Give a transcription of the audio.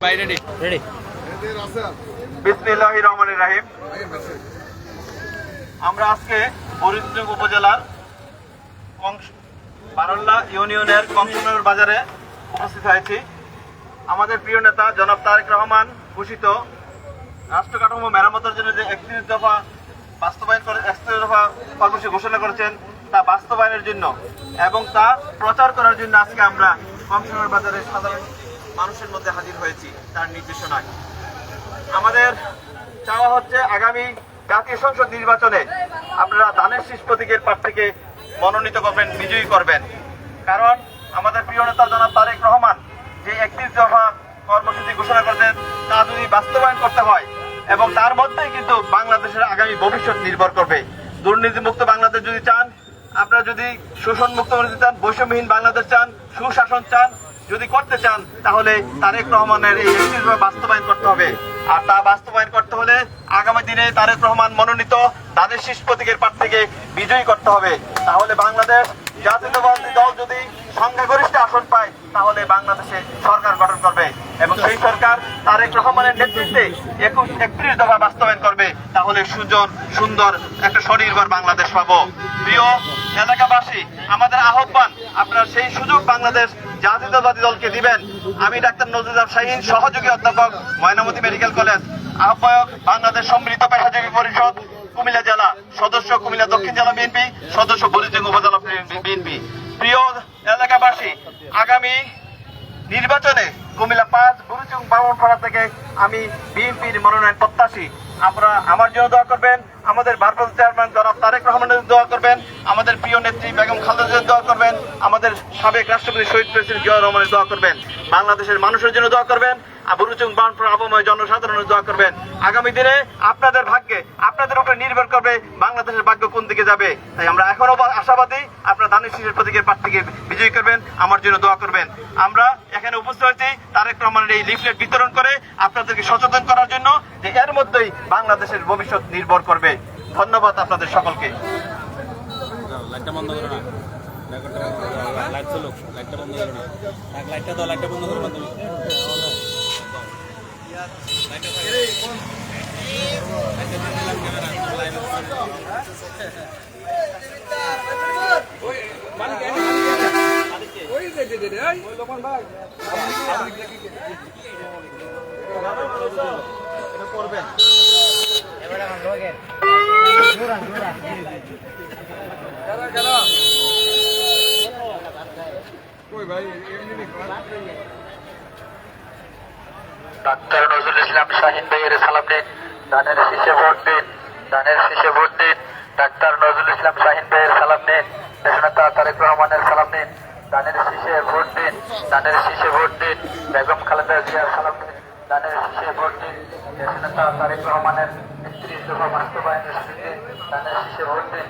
Ready ready রাহিম আমরা আজকে ফরিদপুর উপজেলার বারল্লা ইউনিয়নের কংসনগর বাজারে উপস্থিত হয়েছি। আমাদের প্রিয় নেতা জনাব তারেক রহমান ঘোষিত রাষ্ট্র কাঠামো মেরামতের জন্য যে একত্রিশ দফা বাস্তবায়ন করে একত্রিশ দফা কর্মসূচি ঘোষণা করেছেন তা বাস্তবায়নের জন্য এবং তা প্রচার করার জন্য আজকে আমরা কংসনগর বাজারে সাধারণ মানুষের মধ্যে হাজির হয়েছি, তার নির্দেশনায় আমাদের চাওয়া হচ্ছে আগামী জাতীয় সংসদ নির্বাচনে আপনারা দানের শীষ প্রতীকের প্রার্থীকে মনোনীত করবেন, বিজয়ী করবেন। কারণ আমাদের প্রিয় নেতা জনাব তারেক রহমান যে একত্রিশ দফা কর্মসূচি ঘোষণা করতেন তা যদি বাস্তবায়ন করতে হয় এবং তার মধ্যেই কিন্তু বাংলাদেশের আগামী ভবিষ্যৎ নির্ভর করবে। দুর্নীতিমুক্ত বাংলাদেশ যদি চান, আপনারা যদি শোষণ মুক্ত বাংলাদেশ চান, বৈষম্যহীন বাংলাদেশ চান, সুশাসন চান যদি করতে চান, তাহলে তারেক রহমানের এই বাস্তবায়ন করতে হবে। আর তা বাস্তবায়ন করতে হলে আগামী দিনে তারেক রহমান মনোনীত তাদের শীষ প্রতীকের প্রার্থীকে বিজয়ী করতে হবে। তাহলে বাংলাদেশ জাতীয়তাবাদী দল যদি সংখ্যাগরিষ্ঠ আসন পায়, তাহলে বাংলাদেশে সরকার গঠন করবে। এবং সেই সরকার তারেক রহমানের নেতৃত্বে একুশ, একত্রিশ দফা বাস্তবায়ন করবে। তাহলে সুজন, সুন্দর একটা স্বনির্ভর বাংলাদেশ পাবো। প্রিয় এলাকাবাসী, আমাদের আহ্বান, আপনার সেই সুযোগ বাংলাদেশ জাতীয়তাবাদী দলকে দিবেন। আমি ডাক্তার নজরুল শাহীন, সহযোগী অধ্যাপক ময়নামতি মেডিকেল কলেজ। আহ্বায়ক বাংলাদেশ সমৃদ্ধ পেশাজীবী পরিষদ, কুমিল্লা জেলা সদস্য, কুমিল্লা দক্ষিণ জেলা বিএনপি, সদস্য বরিজং উপজেলা বিএনপি। প্রিয় এলাকাবাসী, আগামী নির্বাচনে কুমিল্লা পাঁচ, গুরুচুং বামনপাড়া থেকে আমি বিএনপির মনোনয়ন প্রত্যাশী। আপনারা আমার জন্য দোয়া করবেন, আমাদের ভারপ্রাপ্ত চেয়ারম্যান জনাব তারেক রহমানের দোয়া করবেন, আমাদের প্রিয় নেত্রী বেগম খালেদার দোয়া করবেন, আমাদের সাবেক রাষ্ট্রপতি শহীদ প্রেসিডেন্ট জিয়া রহমানের দোয়া করবেন, বাংলাদেশের মানুষের জন্য দোয়া করবেন, আর বুরুচুং বামনপাড়া আবময় জনসাধারণের দোয়া করবেন। আগামী দিনে আপনাদের ভাগ্যে আপনাদের উপরে নির্ভর করবে বাংলাদেশের ভাগ্য কোন দিকে যাবে? তাই আমরা এখনও আশাবাদী আপনারা ধানের শীষের প্রতীকের প্রার্থীকে বিজয়ী করবেন। আমার জন্য দোয়া করবেন। আমরা এখানে উপস্থিত হয়েছি তারেক রহমানের এই লিফলেট বিতরণ করে আপনাদেরকে সচেতন করার জন্য যে এর মধ্যেই বাংলাদেশের ভবিষ্যৎ নির্ভর করবে। ধন্যবাদ আপনাদের সকলকে। লাইটটা বন্ধ করো না। লাইটটা বন্ধ করো না। লাইটটা দাও, লাইটটা বন্ধ করো তুমি। ডাক্তার নজরুল ইসলাম শাহিন ভাইয়ের সালাম নিন। ধানের শীষে ভোট দিন ধানের শীষে ভোট দিন। ডাক্তার নজরুল ইসলাম শাহিন ভাইয়ের সালাম নিন দেশনেতা তারেক রহমানের সালাম নিন, দানের শীষে ভোট দিন, দানের শীষে ভোট দিন, বেগম খালেদা জিয়ার সালাম নিন, দানের শীষে ভোট দিন দেশনেতা তারেক রহমানের একত্রিশ দফা বাস্তবায়নের দানের শীষে ভোট দিন।